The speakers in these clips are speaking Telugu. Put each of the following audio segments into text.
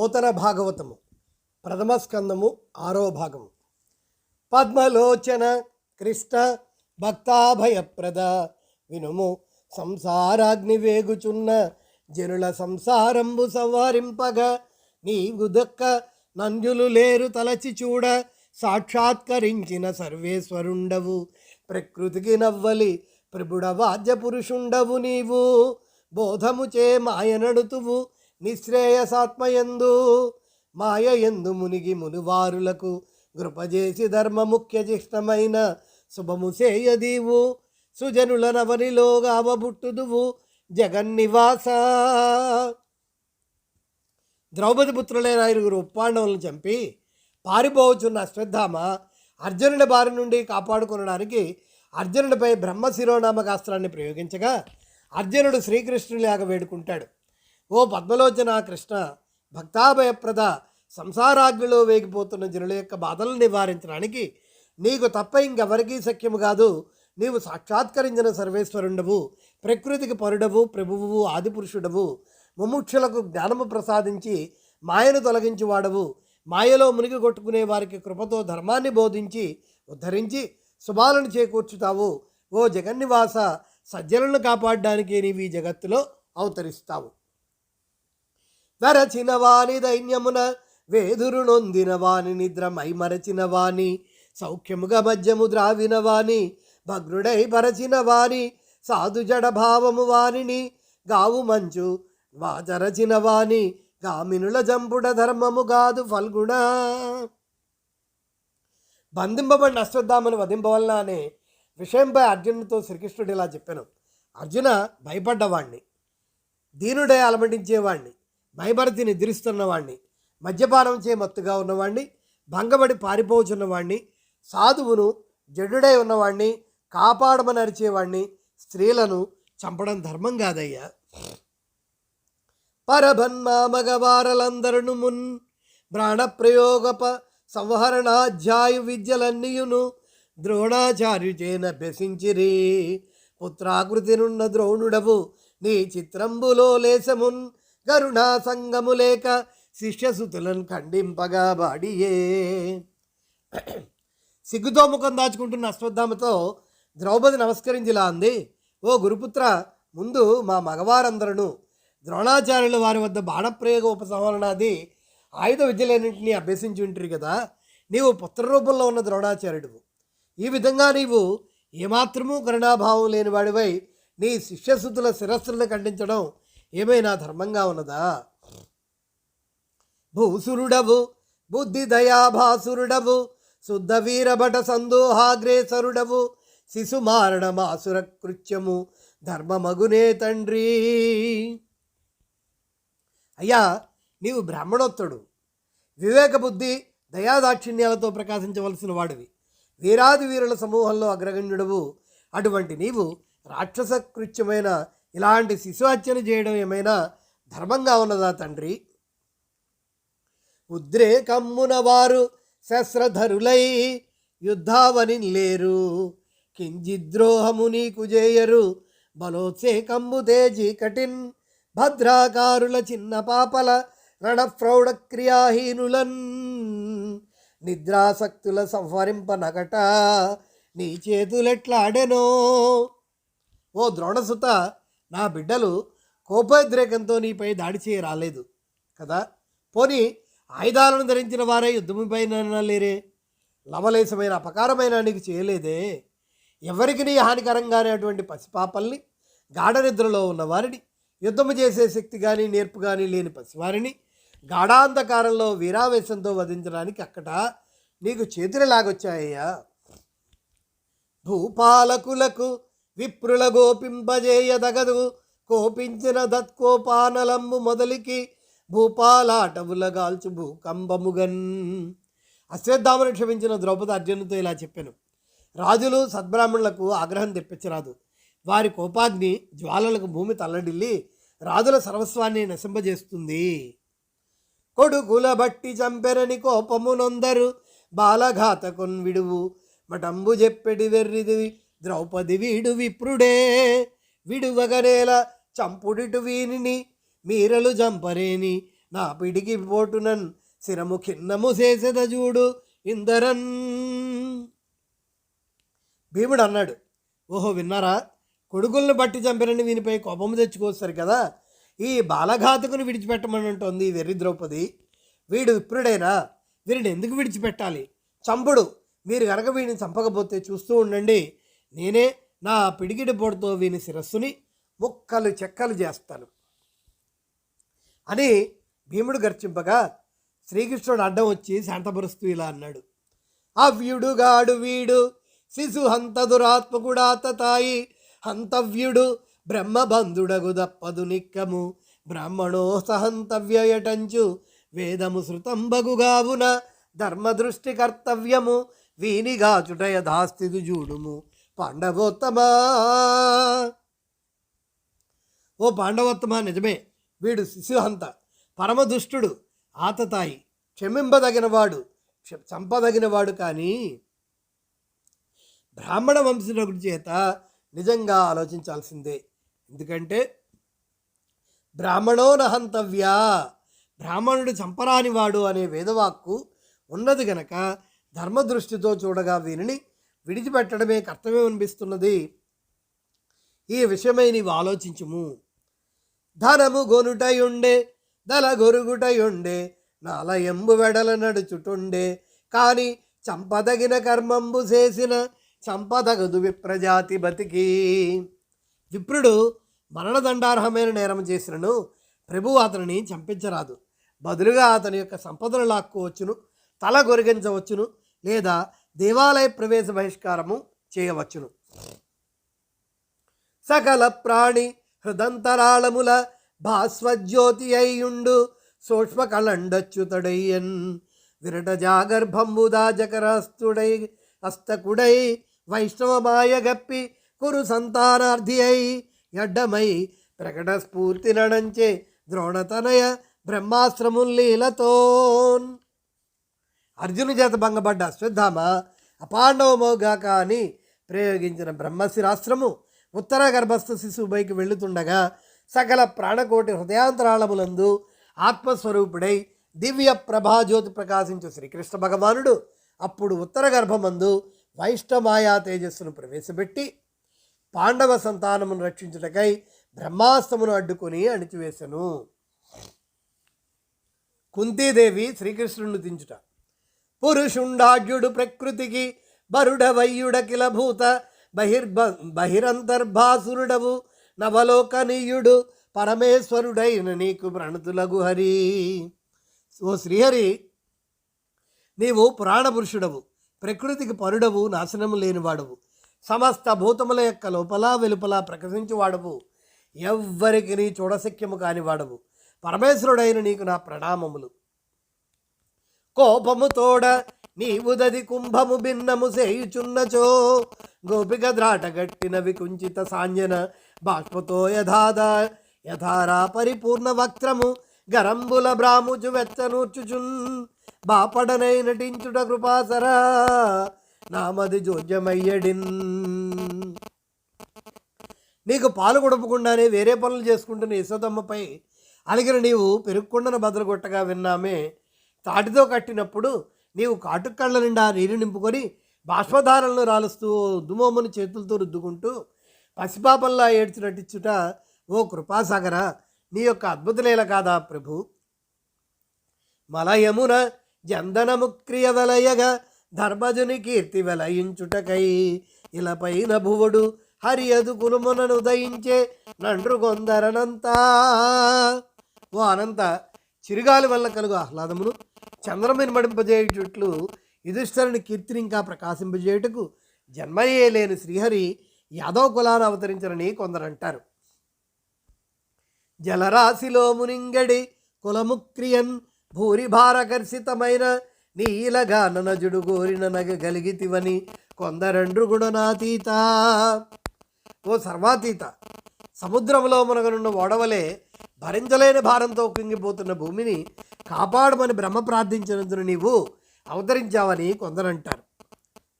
పోతన భాగవతము ప్రథమ స్కందము ఆరో భాగము. పద్మలోచన కృష్ణ భక్తాభయప్రద వినుము సంసారాగ్ని వేగుచున్న జనుల సంసారంబు సంవరింపగ నీవు దక్క నంజులు లేరు తలచి చూడ సాక్షాత్కరించిన సర్వేశ్వరుండవు. ప్రకృతికి నవ్వలి ప్రభుడ వాద్య పురుషుండవు నీవు బోధము చే మాయ నడుతువు నిశ్రేయసాత్మయందు మాయ ఎందు మునిగి మునివారులకు కృపజేసి ధర్మ ముఖ్య జిష్టమైన శుభము సేయదీవు. సుజనుల నవనిలో జగన్ జగన్నివాస. ద్రౌపది పుత్రులైన ఐదుగురు ఉప్పాండవులను చంపి పారిపోవచ్చున్న అశ్వత్థామ అర్జునుడి బారి నుండి కాపాడుకొనడానికి అర్జునుడిపై బ్రహ్మ శిరోనామకాస్త్రాన్ని ప్రయోగించగా అర్జునుడు శ్రీకృష్ణునిలాగా వేడుకుంటాడు. ఓ పద్మలోచన కృష్ణ భక్తాభయప్రద సంసారాగ్నిలో వేగిపోతున్న జనుల యొక్క బాధలను నివారించడానికి నీకు తప్ప ఇంకెవరికీ సఖ్యము కాదు. నీవు సాక్షాత్కరించిన సర్వేశ్వరుండవు ప్రకృతికి పరుడవు ప్రభువు ఆదిపురుషుడవు. ముముక్షులకు జ్ఞానము ప్రసాదించి మాయను తొలగించి వాడవు మాయలో మునిగి కొట్టుకునే వారికి కృపతో ధర్మాన్ని బోధించి ఉద్ధరించి శుభాలను చేకూర్చుతావు. ఓ జగన్నివాస సజ్జలను కాపాడడానికి నీవి జగత్తులో అవతరిస్తావు. వెరచిన వాని దైన్యమున వేదురు నొందిన వాని నిద్ర మైమరచిన వాని సౌఖ్యముగా మధ్యము ద్రావిన వాని భగ్రుడై పరచిన వాని సాధు జడ భావము వానిని గావు మంచు వాచరచిన వాని గామినుల జంపుడ ధర్మము కాదు ఫల్గుణ. బంధింపబడిన అశ్వత్థామను వధింపవలన అనే విషయంపై అర్జునుడితో శ్రీకృష్ణుడు ఇలా చెప్పాను. అర్జున భయపడ్డవాణ్ణి దీనుడే అలమటించేవాణ్ణి భయభరతి నిద్రిస్తున్నవాణ్ణి మద్యపానం చే మత్తుగా ఉన్నవాణ్ణి భంగపడి పారిపోచున్నవాణ్ణి సాధువును జడుడై ఉన్నవాణ్ణి కాపాడమని అరిచేవాణ్ణి స్త్రీలను చంపడం ధర్మం కాదయ్యా. పరభన్మా మగవారలందరును మున్ ప్రాణప్రయోగప సంహరణాధ్యాయు విద్యలన్నీయును ద్రోణాచార్యుచేన బెసించిరి పుత్రాకృతి నున్న ద్రోణుడవు నీ చిత్రంబులో లేసమున్ కరుణా సంగము లేక శిష్యసుతులను ఖండింపగా బాడియే సిగ్గుతో ముఖం దాచుకుంటున్న అశ్వత్థామతో ద్రౌపది నమస్కరించిలా అంది. ఓ గురుపుత్ర ముందు మా మగవారందరూ ద్రోణాచార్యుల వారి వద్ద బాణప్రయోగ ఉపసంహరణాది ఆయుధ విద్యలన్నింటినీ అభ్యసించి ఉంటారు కదా. నీవు పుత్రరూపంలో ఉన్న ద్రోణాచార్యుడు ఈ విధంగా నీవు ఏమాత్రమూ కరుణాభావం లేని వాడివై నీ శిష్యశుద్ధుల శిరస్సులను ఖండించడం ఏమైనా ధర్మంగా ఉన్నదా? భూసురుడవు బుద్ధి దయాభాసురుడవు శుద్ధ వీరభట సందోహాగ్రేసరుడవు శిశు మారణమాసుర కృత్యము ధర్మమగునే తండ్రి. అయ్యా నీవు బ్రాహ్మణోత్తడు వివేక బుద్ధి దయాదాక్షిణ్యాలతో ప్రకాశించవలసిన వాడివి. వీరాది వీరుల సమూహంలో అగ్రగణ్యుడవు. అటువంటి నీవు రాక్షస కృత్యమైన ఇలాంటి శిశుహత్యన చేయడం ఏమైనా ధర్మంగా ఉన్నదా తండ్రి? ఉద్రేకమ్మున వారు శస్త్రధరులై యుద్ధావని లేరు. కింజిద్రోహము నీకు చేయరు బలోత్సేకంబు తేజీ కఠిన్ భద్రాకారుల చిన్న పాపల రణప్రౌఢ క్రియాహీనులన్ నిద్రాసక్తుల సంహరింపనగట. నీ చేతులెట్లాడెనో? ఓ ద్రోణసుత నా బిడ్డలు కోపోద్రేకంతో నీపై దాడి చేయ రాలేదు కదా? పోనీ ఆయుధాలను ధరించిన వారే యుద్ధముపై లేరే? లవలేశమైన అపకారమైన నీకు చేయలేదే? ఎవరికి నీ హానికరంగానే అటువంటి పసిపాపల్ని? గాఢ నిద్రలో యుద్ధము చేసే శక్తి కానీ నేర్పు కానీ లేని పసివారిని? గాఢాంధకారంలో వీరావేశంతో వధించడానికి అక్కట నీకు చేతులు లాగొచ్చాయ్యా. భూపాలకులకు విప్రుల గోపింపజేయదగదు కోపించిన దత్కోపానలంబు మొదలికి భూపాలాటవుల గాల్చు భూకంబముగన్ అశ్వత్థామను క్షమించిన ద్రౌపది అర్జునుతో ఇలా చెప్పాను. రాజులు సద్బ్రాహ్మణులకు ఆగ్రహం తెప్పించరాదు. వారి కోపాగ్ని జ్వాలలకు భూమి తల్లడిల్లి రాజుల సర్వస్వాన్ని నశింపజేస్తుంది. కొడుకుల బట్టి చంపెరని కోపమునొందరు. బాలఘాతకొన్ విడువు మటంబు చెప్పెడి వెర్రిది ద్రౌపది వీడు విప్రుడే విడువగనేల చంపుడిటు వీనిని మీరలు జంపరేని నా పిడికి పోటునన్ శిరము ఖిన్నము చేసేద చూడు ఇందరన్. భీముడు అన్నాడు ఓహో విన్నారా కొడుకులను బట్టి చంపినని వీనిపై కోపం తెచ్చుకొస్తారు కదా ఈ బాలఘాతకుని విడిచిపెట్టమనంటోంది ఈ వెర్రి ద్రౌపది. వీడు విప్రుడైనా వీరిని ఎందుకు విడిచిపెట్టాలి? చంపుడు మీరు కనుక వీడిని చంపకపోతే చూస్తూ ఉండండి నేనే నా పిడికిడి పొడితో వీని శిరస్సుని ముక్కలు చెక్కలు చేస్తాను. అని భీముడు గర్చింపగా శ్రీకృష్ణుడు అడ్డం వచ్చి శాంతపరుస్తూ ఇలా అన్నాడు. అవ్యుడుగాడు వీడు శిశు హంత దురాత్మకుడాత తాయి హంతవ్యుడు బ్రహ్మబంధుడగు దప్పదు నిక్కము బ్రాహ్మణో సహంతవ్యయటంచు వేదము శృతంబగుగావున ధర్మదృష్టి కర్తవ్యము వీనిగాచుట యథాస్థితి చూడుము పాండవోత్తమా? ఓ పాండవోత్తమ నిజమే. వీడు శిశుహంత పరమదుష్టుడు ఆతతాయి క్షమింపదగినవాడు క్ష- చంపదగినవాడు కానీ బ్రాహ్మణ వంశీయుడి చేత నిజంగా ఆలోచించాల్సిందే. ఎందుకంటే బ్రాహ్మణో నహంతవ్య బ్రాహ్మణుడు చంపరానివాడు అనే వేదవాక్కు ఉన్నది గనక ధర్మదృష్టితో చూడగా వీనిని విడిచిపెట్టడమే కర్తవ్యం అనిపిస్తున్నది. ఈ విషయమై నీవు ఆలోచించుము. ధనము గొనుటయుండే దల గొరుగుటయుండే నాలయంబు వెడల నడుచుటుండే కాని చంపదగిన కర్మంబు చేసిన చంపదగదు విప్రజాతి బతికి. విప్రుడు మరణదండార్హమైన నేరం చేసినను ప్రభువు అతనిని చంపించరాదు. బదులుగా అతని యొక్క సంపదను లాక్కోవచ్చును తల గొరిగించవచ్చును లేదా దేవాలయ ప్రవేశ బహిష్కారము చేయవచ్చును. సకల ప్రాణి హృదంతరాళముల భాస్వజ్యోతి అయ్యుండు సూక్ష్మ కళండచ్యుతడయ్యన్ విరట జాగర్భంబుదా జకరస్తుడై హస్తకుడై వైష్ణవమాయ గప్పి కురు సంతానార్థి అయి ఎడ్డమై ప్రకట స్ఫూర్తి నడంచే ద్రోణతనయ బ్రహ్మాశ్రముల్లీలతోన్ అర్జును చేత భంగపడ్డ అశ్వత్థామ అపాండవమోగాక అని ప్రయోగించిన బ్రహ్మశిరాస్త్రము ఉత్తర గర్భస్థ శిశువుపైకి వెళుతుండగా సకల ప్రాణకోటి హృదయాంతరాళములందు ఆత్మస్వరూపుడై దివ్య ప్రభాజ్యోతి ప్రకాశించు శ్రీకృష్ణ భగవానుడు అప్పుడు ఉత్తర గర్భమందు వైష్ణమాయా తేజస్సును ప్రవేశపెట్టి పాండవ సంతానమును రక్షించుటకై బ్రహ్మాస్త్రమును అడ్డుకొని అణిచివేశను. కుంతీదేవి శ్రీకృష్ణుని దించుట పురుషుండాఢ్యుడు ప్రకృతికి బరుడవయ్యుడకిల భూత బహిర్భ బహిరంతర్భాసురుడవు నవలోకనీయుడు పరమేశ్వరుడైన నీకు ప్రణతులగు హరి. ఓ శ్రీహరి నీవు పురాణ పురుషుడవు ప్రకృతికి పరుడవు నాశనము లేనివాడవు సమస్త భూతముల యొక్క లోపల వెలుపల ప్రకటించువాడవు ఎవ్వరికి నీ చూడశక్యము కానివాడవు. పరమేశ్వరుడైన నీకు నా ప్రణామములు. కోపము తోడ నీవుదది కుంభము భిన్నము సేయుచున్నచో గోపిక ద్రాటగట్టిన వికుంచిత సాంజన బాష్పతో యథాద యథారా పరిపూర్ణ వక్త్రము గరంబుల బ్రాముచు వెచ్చనూర్చుచున్. బాపడనై నటించుట కృపాసరా నామది జోజ్యమయ్యడిన్. నీకు పాలు కొడపకుండానే వేరే పనులు చేసుకుంటున్న యశోదమ్మపై అలిగిన నీవు పెరుగుకుండను బదలగొట్టగా విన్నామే. తాటితో కట్టినప్పుడు నీవు కాటుకళ్ళ నిండా నీరు నింపుకొని బాష్పధారలను రాలుస్తూ దుమోమును చేతులతో రుద్దుకుంటూ పసిపాపల్లా ఏడ్చి నటించుట ఓ కృపాసాగర నీ యొక్క అద్భుతలీల కాదా ప్రభు? మలయమున జందనము క్రియవలయగా ధర్మజుని కీర్తి వెలయించుటకై ఇలపైన భువుడు హరి అదుకులుమునను ఉదయించే నండ్రు కొందరనంతా ఓ అనంత చిరుగాలి వల్ల కలుగు ఆహ్లాదమును చంద్రమిని మడింపజేయుటట్లు యుధిష్ఠరుని కీర్తిని ఇంకా ప్రకాశింపజేయుటకు జన్మయే లేని శ్రీహరి యాదవ కులాన్ని అవతరించరని కొందరంటారు. జలరాశిలో మునింగడి కులముక్రియన్ భూరిభారకర్షితమైన నీలగా ననజుడు గోరిన నగ గలిగితివని కొందరండ్రు గుణనాతీత. ఓ సర్వాతీత! సముద్రంలో మునగనున్న ఓడవలే భరించలేని భారంతో కుంగిపోతున్న భూమిని కాపాడమని బ్రహ్మ ప్రార్థించినందున నీవు అవతరించావని కొందరంటారు.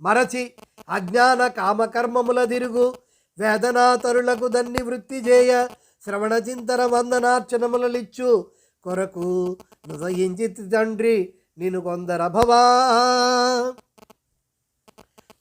మరచి అజ్ఞాన కామకర్మముల తిరుగు వేదనాతరులకు దన్ని వృత్తి చేయ శ్రవణ చింతన వందనార్చనములలిచ్చు కొరకు నుదయించి తండ్రి నేను కొందరభవా.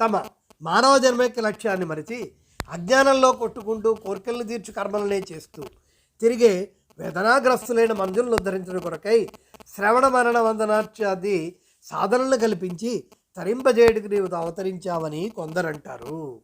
తమ మానవ జన్మ యొక్క లక్ష్యాన్ని మరిచి అజ్ఞానంలో కొట్టుకుంటూ కోరికలను తీర్చు కర్మలనే చేస్తూ తిరిగే వేదనాగ్రస్తులైన మనుషులను ఉద్ధరించడం కొరకై శ్రవణ మరణ వందనార్చాది సాధనలను కల్పించి తరింపజేయడానికి నీవు అవతరించావని కొందరంటారు.